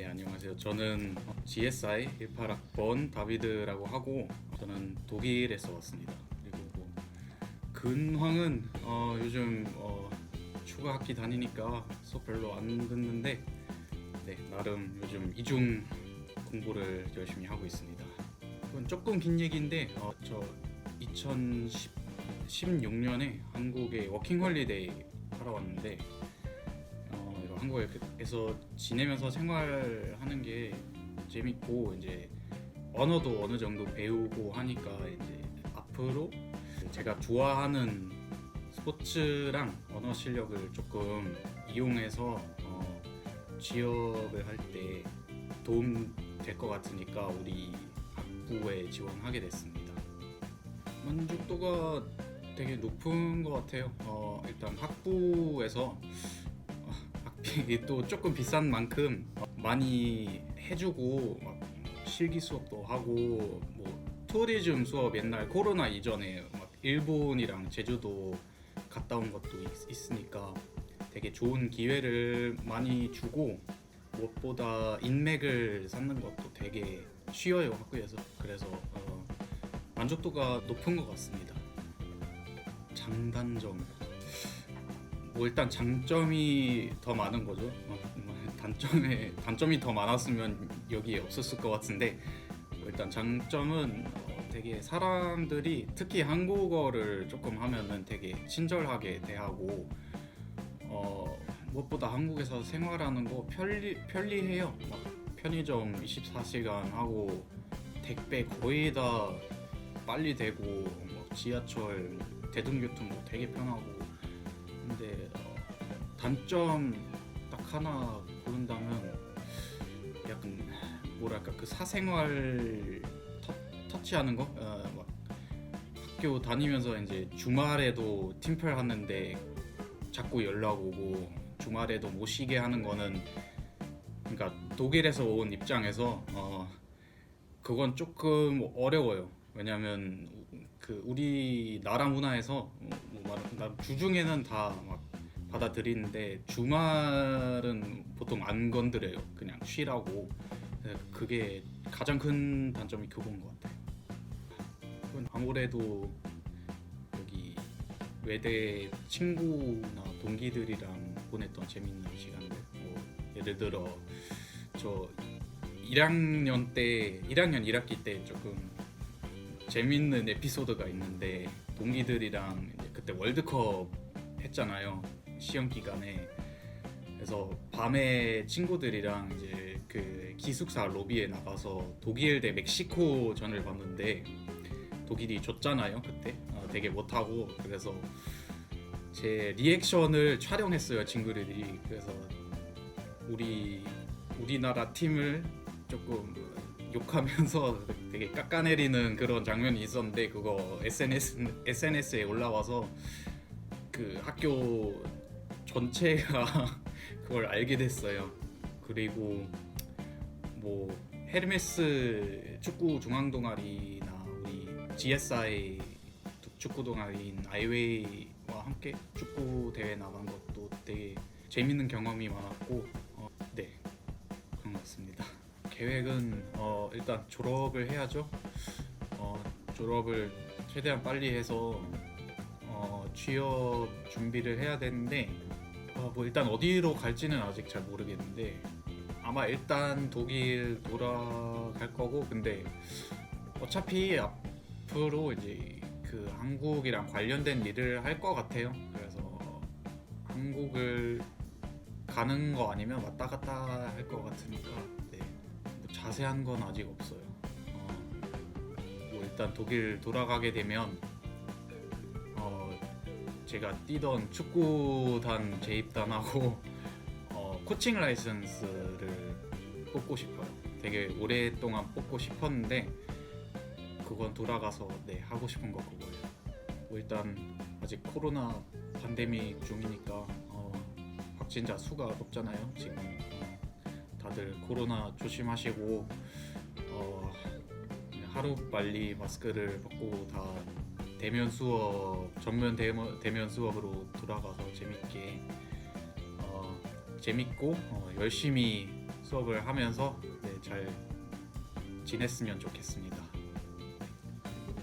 네 안녕하세요. 저는 GSI 18학번 다비드라고 하고 저는 독일에서 왔습니다. 그리고 뭐 근황은 어, 요즘 어, 추가 학기 다니니까 수업 별로 안 듣는데 네 나름 요즘 이중 공부를 열심히 하고 있습니다. 이건 조금 긴 얘기인데 어, 저 2016년에 한국에 워킹 홀리데이 하러 왔는데 한국에서 지내면서 생활하는 게 재밌고 이제 언어도 어느 정도 배우고 하니까 이제 앞으로 제가 좋아하는 스포츠랑 언어 실력을 조금 이용해서 어, 취업을 할 때 도움 될 것 같으니까 우리 학부에 지원하게 됐습니다. 만족도가 되게 높은 것 같아요. 어, 일단 학부에서 또 조금 비싼 만큼 어, 많이 해주고 막 실기 수업도 하고 뭐 투어리즘 수업 옛날 코로나 이전에 막 일본이랑 제주도 갔다 온 것도 있, 있으니까 되게 좋은 기회를 많이 주고 무엇보다 인맥을 쌓는 것도 되게 쉬워요 학교에서 그래서 어, 만족도가 높은 것 같습니다. 장단점 뭐 일단 장점이 더 많은 거죠. 어, 뭐 단점에 단점이 더 많았으면 여기에 없었을 것 같은데 일단 장점은 어, 되게 사람들이 특히 한국어를 조금 하면은 되게 친절하게 대하고 어, 무엇보다 한국에서 생활하는 거 편리 편리해요. 막 편의점 24시간 하고 택배 거의 다 빨리 되고 뭐 지하철 대중교통도 되게 편하고 단점 딱 하나 고른다면 약간 뭐랄까 그 사생활 터, 터치하는 거 어, 막 학교 다니면서 이제 주말에도 팀플 하는데 자꾸 연락 오고 주말에도 못 쉬게 하는 거는 그러니까 독일에서 온 입장에서 어 그건 조금 어려워요. 왜냐하면 그 우리 나라 문화에서 뭐 말- 나 주중에는 다 막 받아들이는데 주말은 보통 안 건드려요. 그냥 쉬라고. 그래서 그게 가장 큰 단점이 그건 것 같아요. 아무래도 여기 외대 친구나 동기들이랑 보냈던 재밌는 시간들 뭐 예를 들어 저 1학년 때 1학년 1학기 때 조금 재밌는 에피소드가 있는데 동기들이랑 그때 월드컵 했잖아요 시험 기간에. 그래서 밤에 친구들이랑 이제 그 기숙사 로비에 나가서 독일 대 멕시코 전을 봤는데 독일이 졌잖아요 그때. 어, 되게 못하고. 그래서 제 리액션을 촬영했어요 친구들이. 그래서 우리 우리나라 팀을 조금 욕하면서 되게 깎아내리는 그런 장면이 있었는데 그거 SNS SNS에 올라와서 그 학교 전체가 그걸 알게 됐어요. 그리고 뭐 헤르메스 축구 중앙 동아리나 우리 GSI 축구 동아리인 아이웨이와 함께 축구 대회 나간 것도 되게 재밌는 경험이 많았고 어, 네 그런 것 같습니다. 계획은 어, 일단 졸업을 해야죠. 어, 졸업을 최대한 빨리 해서 어, 취업 준비를 해야 되는데 어, 뭐 일단 어디로 갈지는 아직 잘 모르겠는데 아마 일단 독일 돌아갈 거고 근데 어차피 앞으로 이제 그 한국이랑 관련된 일을 할 것 같아요. 그래서 한국을 가는 거 아니면 왔다 갔다 할 것 같으니까 네. 뭐 자세한 건 아직 없어요. 어, 뭐 일단 독일 돌아가게 되면 어, 제가 뛰던 축구단 재입단하고 어, 코칭 라이선스를 뽑고 싶어요. 되게 오랫동안 뽑고 싶었는데 그건 돌아가서 네 하고 싶은 거 그거예요. 뭐 일단 아직 코로나 팬데믹 중이니까 어, 확진자 수가 높잖아요. 지금 어, 다들 코로나 조심하시고 어, 하루 빨리 마스크를 벗고 다 대면 수업 전면 대면, 대면 수업으로 돌아가서 재밌게 어, 재밌고 어, 열심히 수업을 하면서 네, 잘 지냈으면 좋겠습니다.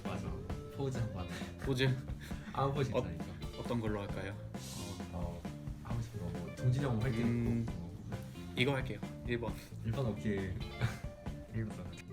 맞아. 포즈 한 번. 포즈 아무 포즈 어. 어떤 걸로 할까요? 어, 하고 싶은 거 뭐, 정진영 화이팅. 음. 뭐, 이거 할게요. 1번. 일반 오케이. 일반.